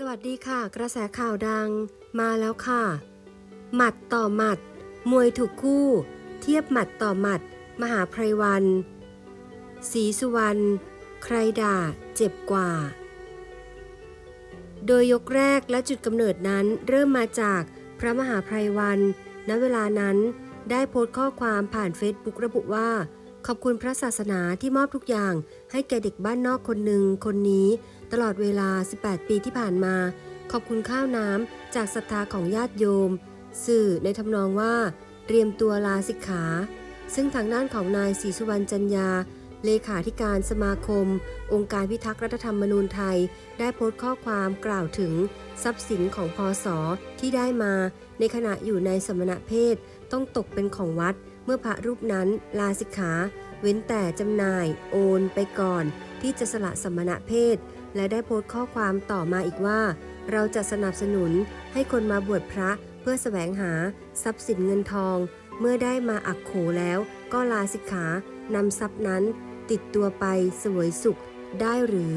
สวัสดีค่ะ กระแสข่าวดังมาแล้วค่ะ หมัดต่อหมัด มวยถูกคู่ เทียบหมัดต่อหมัด มหาไพรวันศรีสุวรรณใครด่าเจ็บกว่า โดยยกแรกและจุดกำเนิดนั้นเริ่มมาจากพระมหาไพรวันณเวลานั้นได้โพสต์ข้อความผ่านเฟซบุ๊กระบุว่า ขอบคุณพระศาสนาที่มอบทุกอย่างให้แก่เด็กบ้านนอกคนหนึ่งคนนี้ ตลอดเวลา 18 ปีที่ผ่านมา ขอบคุณข้าวน้ำจากศรัทธาของญาติโยม สื่อในทำนองว่า เตรียมตัวลาสิกขา ซึ่งทางด้านของนายศรีสุวรรณจันยา เลขาธิการสมาคม องค์การพิทักษ์รัฐธรรมนูญไทย ได้โพสต์ข้อความกล่าวถึงทรัพย์สินของพอสอที่ได้มา ในขณะอยู่ในสมณเพศต้องตกเป็นของวัด เมื่อพระรูปนั้นลาสิกขา เว้นแต่จำหน่าย โอนไปก่อนที่จะสละสมณเพศ และได้โพสต์ข้อความต่อมาอีกว่า เราจะสนับสนุนให้คนมาบวชพระเพื่อแสวงหาทรัพย์สินเงินทอง เมื่อได้มาอักโขแล้วก็ลาสิกขานำทรัพย์นั้น ติดตัวไปสวยสุขได้หรือ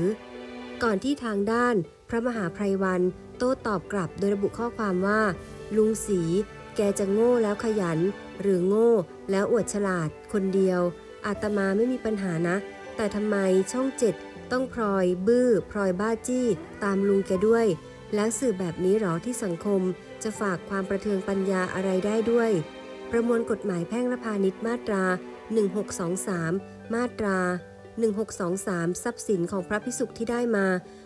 ก่อนที่ทางด้านพระมหาไพรวันโต้ตอบกลับโดยระบุข้อความว่า ลุงสีแกจะโง่แล้วขยัน หรือโง่แล้วอวดฉลาดคนเดียว อาตมาไม่มีปัญหานะ แต่ทำไมช่องเจ็ด ต้องพลอยบื้อพลอยบ้าจี้ ตามลุงแกด้วย แล้วสื่อแบบนี้หรอที่สังคม จะฝากความประเทืองปัญญาอะไรได้ด้วย ประมวลกฎหมายแพ่งและพาณิชย์มาตรา 1623 มาตรา 1623 ทรัพย์สินของพระพิสุที่ได้มา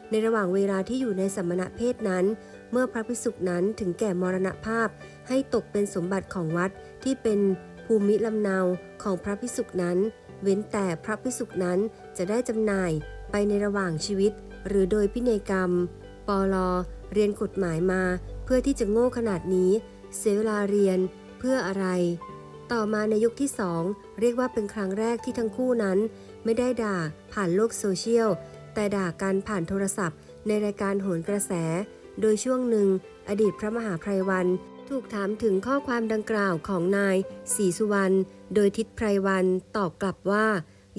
ในระหว่างเวลาที่อยู่ในสมณเพศนั้น เมื่อพระพิสุนั้นถึงแก่มรณภาพ ให้ตกเป็นสมบัติของวัดที่เป็นภูมิลำเนาของพระพิสุนั้น เว้นแต่พระพิสุนั้นจะได้จำหน่าย ไปในระหว่างชีวิต หรือโดยพินัยกรรม ปลเรียนกฎหมายมา เพื่อที่จะโง่ขนาดนี้ เสียเวลาเรียนเพื่ออะไร ต่อมาในยุคที่สองเรียกว่าเป็นครั้งแรกที่ทั้งคู่นั้น ไม่ได้ด่าผ่านโลกโซเชียล แต่ด่ากันผ่านโทรศัพท์ ในรายการโหนกระแส โดยช่วงหนึ่ง อดีตพระมหาไพรวันถูกถามถึงข้อความดังกล่าวของนายศรีสุวรรณ โดยทิศไพรวันตอบกลับว่า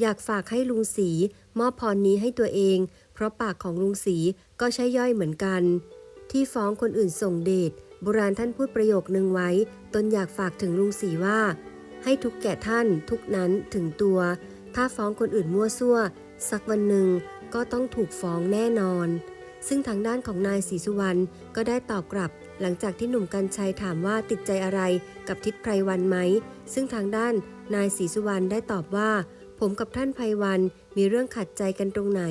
อยากฝากให้ลุงศรี มอบพรนี้ให้ตัวเอง เพราะปากของลุงศรีก็ใช่ย่อยเหมือนกัน ที่ฟ้องคนอื่นส่งเดชโบราณท่านพูดประโยคนึงไว้ ตนอยากฝากถึงลุงศรีว่า ให้ทุกแก่ท่านทุกนั้นถึงตัว ถ้าฟ้องคนอื่นมั่วซั่ว สักวันหนึ่งก็ต้องถูกฟ้องแน่นอน ซึ่งทางด้านของนายศรีสุวรรณก็ได้ตอบกลับ หลังจากที่หนุ่มกัญชัยถามว่าติดใจอะไรกับทิศไพรวันไหม ซึ่งทางด้านนายศรีสุวรรณได้ตอบว่า ผมกับท่านไพรวัน มีเรื่องขัดใจกันตรงไหน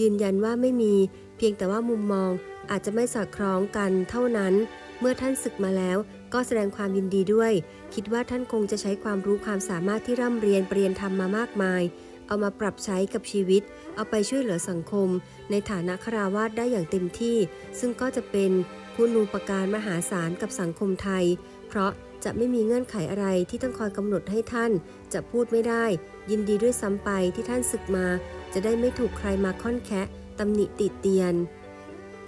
ยืนยันว่าไม่มี เพียงแต่ว่ามุมมองอาจจะไม่สอดคล้องกันเท่านั้น เมื่อท่านศึกมาแล้ว ก็แสดงความยินดีด้วย คิดว่าท่านคงจะใช้ความรู้ความสามารถที่ร่ำเรียนเปรียนทำมามากมาย เอามาปรับใช้กับชีวิต เอาไปช่วยเหลือสังคม ในฐานะคราวาสได้อย่างเต็มที่ ซึ่งก็จะเป็นคุณูปการมหาศาลกับสังคมไทย เพราะ จะไม่มีเงื่อนไขอะไรที่ต้องคอยกำหนดให้ท่าน จะพูดไม่ได้ ยินดีด้วยซ้ำไปที่ท่านศึกมา จะได้ไม่ถูกใครมาค่อนแคะตำหนิติเตียน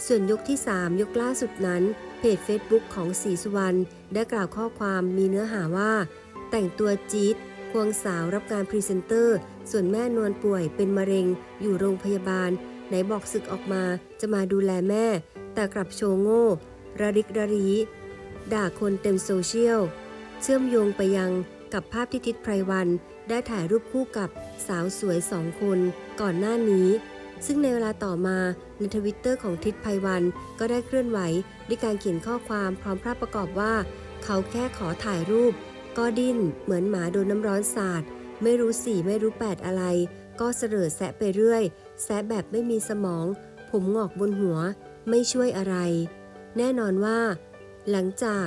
ส่วนยกที่ 3 ยกล่าสุดนั้น เพจ Facebook ของศรีสุวรรณได้กล่าวข้อความมีเนื้อหาว่า แต่งตัวจี๊ดควงสาวรับการพรีเซนเตอร์ ส่วนแม่นวลป่วยเป็นมะเร็ง อยู่โรงพยาบาล ไหนบอกศึกออกมาจะมาดูแลแม่ แต่กลับโชว์โง่ระริกระรี ด่าคนเต็มโซเชียล เชื่อมโยงไปยังกับภาพที่ทิศไพรวัน ได้ถ่ายรูปคู่กับสาวสวยสองคนก่อนหน้านี้ ซึ่งในเวลาต่อมาในทวิตเตอร์ของทิศไพรวันก็ได้เคลื่อนไหวด้วยการเขียนข้อความพร้อมภาพประกอบว่า เขาแค่ขอถ่ายรูป ก็ดิ้นเหมือนหมาโดนน้ำร้อนสาดไม่รู้สี่ไม่รู้แปดอะไร ก็เสรอแสะไปเรื่อย แสะแบบไม่มีสมอง ผมงอกบนหัว ไม่ช่วยอะไร แน่นอนว่า หลังจาก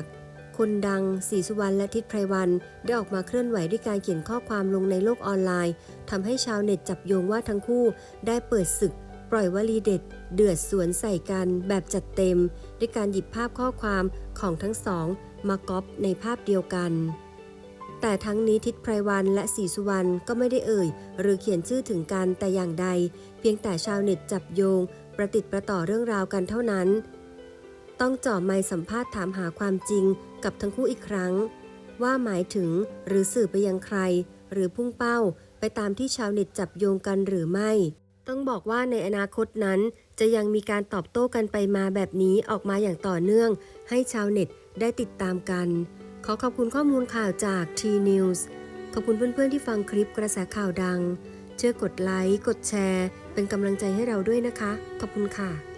คนดังศรีสุวรรณและทิศไพรวันได้ออกมาเคลื่อนไหวด้วยการเขียนข้อความลงในโลกออนไลน์ทำให้ชาวเน็ตจับโยงว่าทั้งคู่ได้เปิดศึก ปล่อยวลีเด็ด เดือดสวนใส่กันแบบจัดเต็ม ด้วยการหยิบภาพข้อความของทั้งสอง มาก๊อปในภาพเดียวกัน แต่ทั้งนี้ทิศไพรวันและศรีสุวรรณก็ไม่ได้เอ่ย หรือเขียนชื่อถึงกันแต่อย่างใด เพียงแต่ชาวเน็ตจับโยง ประติดประต่อเรื่องราวกันเท่านั้น ต้องจ่อไมค์สัมภาษณ์ถามหาความจริงกับทั้งคู่อีกครั้ง ว่าหมายถึงหรือสื่อไปยังใคร หรือพุ่งเป้าไปตามที่ชาวเน็ตจับโยงกันหรือไม่ ต้องบอกว่าในอนาคตนั้น จะยังมีการตอบโต้กันไปมาแบบนี้ออกมาอย่างต่อเนื่อง ให้ชาวเน็ตได้ติดตามกัน ขอขอบคุณข้อมูลข่าวจาก T News ขอบคุณเพื่อนๆที่ฟังคลิปกระแสข่าวดัง เชื่อกดไลค์ กดแชร์ เป็นกำลังใจให้เราด้วยนะคะ ขอบคุณค่ะ